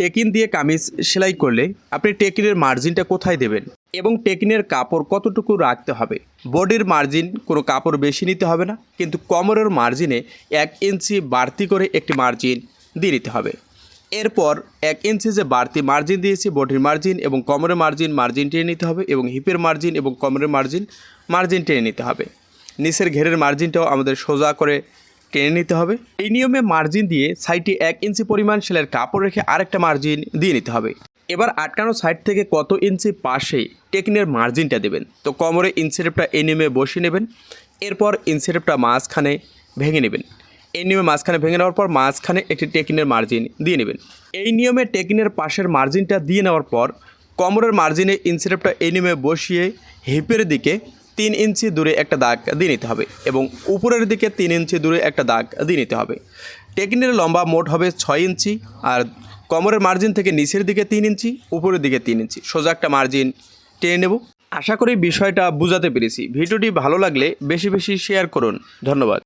Taking দিয়ে কামিজ সেলাই করলে আপনি টেকিনের মার্জিনটা কোথায় দেবেন? এবং টেকিনের কাপড় কতটুকু রাখতে হবে? বডির মার্জিন কোনো কাপড় বেশি নিতে হবে না, কিন্তু কোমরের মার্জিনে এক ইঞ্চি বাড়তি করে একটি মার্জিন দিয়ে নিতে হবে। এরপর এক ইঞ্চি যে বাড়তি মার্জিন দিয়েছি, বডির মার্জিন এবং কোমরের মার্জিন মার্জিন টেনে নিতে হবে এবং হিপের মার্জিন এবং কোমরের মার্জিন মার্জিন টেনে নিতে হবে। নিচের ঘেরের মার্জিনটাও আমাদের সোজা করে টেনে নিতে হবে। এই নিয়মে মার্জিন দিয়ে সাইডে এক ইঞ্চি পরিমাণ সেলের কাপড় রেখে আরেকটা মার্জিন দিয়ে নিতে হবে। এবার আটকানো সাইড থেকে কত ইঞ্চি পাশে টেকিনের মার্জিনটা দেবেন। তো কোমরে ইনসেরেপটা এই নিয়মে বসিয়ে নেবেন। এরপর ইনসেরেপটা মাঝখানে ভেঙে নেবেন। এই নিয়মে মাঝখানে ভেঙে নেওয়ার পর মাঝখানে একটি টেকিনের মার্জিন দিয়ে নেবেন। এই নিয়মে টেকিনের পাশের মার্জিনটা দিয়ে নেওয়ার পর কোমরের মার্জিনে ইনসেরেপটা এই নিয়মে বসিয়ে হিপের দিকে তিন ইঞ্চি দূরে একটা দাগ দিয়ে নিতে হবে এবং উপরের দিকে তিন ইঞ্চি দূরে একটা দাগ দিয়ে নিতে হবে। টেকিনের লম্বা মোট হবে ছয় ইঞ্চি আর কোমরের মার্জিন থেকে নিচের দিকে তিন ইঞ্চি, উপরের দিকে তিন ইঞ্চি। সোজা একটা মার্জিন টেনে নেব। আশা করি বিষয়টা বুঝাতে পেরেছি। ভিডিওটি ভালো লাগলে বেশি বেশি শেয়ার করুন। ধন্যবাদ।